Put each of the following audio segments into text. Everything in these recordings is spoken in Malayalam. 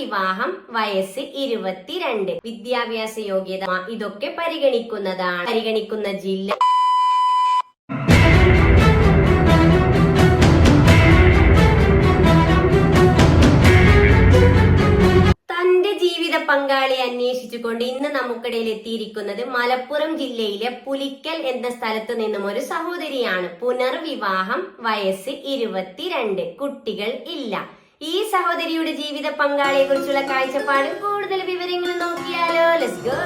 പുനർവിവാഹം വയസ്സ് ഇരുപത്തിരണ്ട്. വിദ്യാഭ്യാസ യോഗ്യത ഇതൊക്കെ പരിഗണിക്കുന്നതാണ്. പരിഗണിക്കുന്ന ജില്ല പങ്കാളി അന്വേഷിച്ചുകൊണ്ട് ഇന്ന് നമുക്കിടയിൽ എത്തിയിരിക്കുന്നത് മലപ്പുറം ജില്ലയിലെ പുലിക്കൽ എന്ന സ്ഥലത്ത് നിന്നും ഒരു സഹോദരിയാണ്. പുനർവിവാഹം വയസ്സ് ഇരുപത്തിരണ്ട്. കുട്ടികൾ ഇല്ല. ഈ സഹോദരിയുടെ ജീവിത പങ്കാളിയെ കുറിച്ചുള്ള കാഴ്ചപ്പാട് കൂടുതൽ വിവരങ്ങൾ നോക്കിയാലോ. ലെറ്റ്സ് ഗോ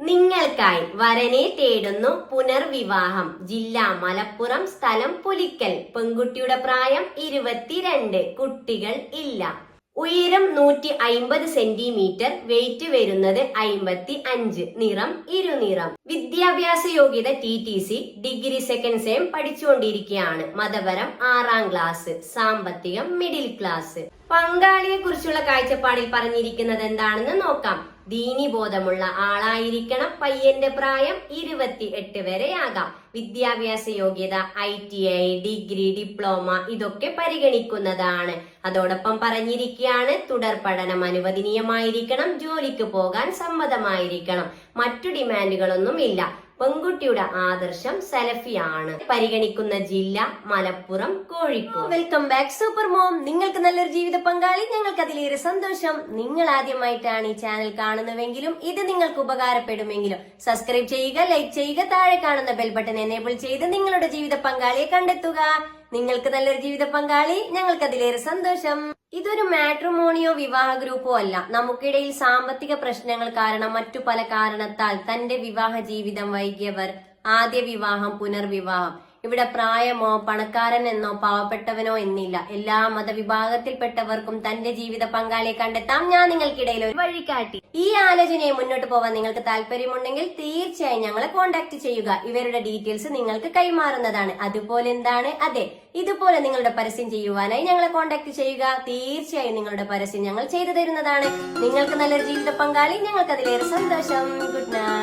നിങ്ങൾക്കായി വരനെ തേടുന്നു പുനർവിവാഹം. ജില്ല മലപ്പുറം സ്ഥലം പുലിക്കൽ. പെൺകുട്ടിയുടെ പ്രായം ഇരുപത്തിരണ്ട്. കുട്ടികൾ ഇല്ല. ഉയരം നൂറ്റി അയിമ്പത് സെന്റിമീറ്റർ വെയിറ്റ് വരുന്നത് അയിമ്പത്തി അഞ്ച് നിറം. ഇരുനിറം വിദ്യാഭ്യാസ യോഗ്യത T T C degree second sem പഠിച്ചുകൊണ്ടിരിക്കുകയാണ് മതപരം ആറാം ക്ലാസ് സാമ്പത്തികം മിഡിൽ ക്ലാസ് പങ്കാളിയെ കുറിച്ചുള്ള കാഴ്ചപ്പാടിൽ പറഞ്ഞിരിക്കുന്നത് എന്താണെന്ന് നോക്കാം. ദീനി ബോധമുള്ള ആളായിരിക്കണം പയ്യന്റെ പ്രായം ഇരുപത്തി എട്ട് വരെയാകാം. വിദ്യാഭ്യാസ യോഗ്യത I T I degree diploma ഇതൊക്കെ പരിഗണിക്കുന്നതാണ്. അതോടൊപ്പം പറഞ്ഞിരിക്കുകയാണ് തുടർ പഠനം അനുവദനീയമായിരിക്കണം ജോലിക്ക് പോകാൻ സമ്മതമായിരിക്കണം. മറ്റു ഡിമാൻഡുകളൊന്നും ഇല്ല പെൺകുട്ടിയുടെ ആദർശം സലഫിയാണ്. പരിഗണിക്കുന്ന ജില്ല Malappuram Kozhikode. Welcome back super mom നിങ്ങൾക്ക് നല്ലൊരു ജീവിത പങ്കാളി ഞങ്ങൾക്ക് അതിലേറെ സന്തോഷം. നിങ്ങൾ ആദ്യമായിട്ടാണ് ഈ ചാനൽ കാണുന്നുവെങ്കിലും ഇത് നിങ്ങൾക്ക് ഉപകാരപ്പെടുമെങ്കിലും സബ്സ്ക്രൈബ് ചെയ്യുക ലൈക്ക് ചെയ്യുക താഴെ കാണുന്ന ബെൽ ബട്ടൺ എനേബിൾ ചെയ്ത് നിങ്ങളുടെ ജീവിത പങ്കാളിയെ കണ്ടെത്തുക. നിങ്ങൾക്ക് നല്ലൊരു ജീവിത പങ്കാളി ഞങ്ങൾക്ക് അതിലേറെ സന്തോഷം. ഇതൊരു മാട്രിമോണിയോ വിവാഹ ഗ്രൂപ്പോ അല്ല. നമുക്കിടയിൽ സാമ്പത്തിക പ്രശ്നങ്ങൾ കാരണം മറ്റു പല കാരണത്താൽ തന്റെ വിവാഹ ജീവിതം വൈകിയവർ ആദ്യ വിവാഹം പുനർവിവാഹം. ഇവിടെ പ്രായമോ പണക്കാരൻ എന്നോ പാവപ്പെട്ടവനോ എന്നില്ല. എല്ലാ മതവിഭാഗത്തിൽപ്പെട്ടവർക്കും തന്റെ ജീവിത പങ്കാളിയെ കണ്ടെത്താം. ഞാൻ നിങ്ങൾക്കിടയിൽ ഒരു വഴികാട്ടി. ഈ ആലോചനയെ മുന്നോട്ട് പോവാൻ നിങ്ങൾക്ക് താല്പര്യമുണ്ടെങ്കിൽ തീർച്ചയായും ഞങ്ങളെ കോൺടാക്ട് ചെയ്യുക. ഇവരുടെ ഡീറ്റെയിൽസ് നിങ്ങൾക്ക് കൈമാറുന്നതാണ്. അതുപോലെ എന്താണ്? അതെ ഇതുപോലെ നിങ്ങളുടെ പരസ്യം ചെയ്യുവാനായി ഞങ്ങളെ കോൺടാക്ട് ചെയ്യുക. തീർച്ചയായും നിങ്ങളുടെ പരസ്യം ഞങ്ങൾ ചെയ്തു തരുന്നതാണ്. നിങ്ങൾക്ക് നല്ലൊരു ജീവിത പങ്കാളി. ഞങ്ങൾക്ക് അതിലേറെ സന്തോഷം. Good night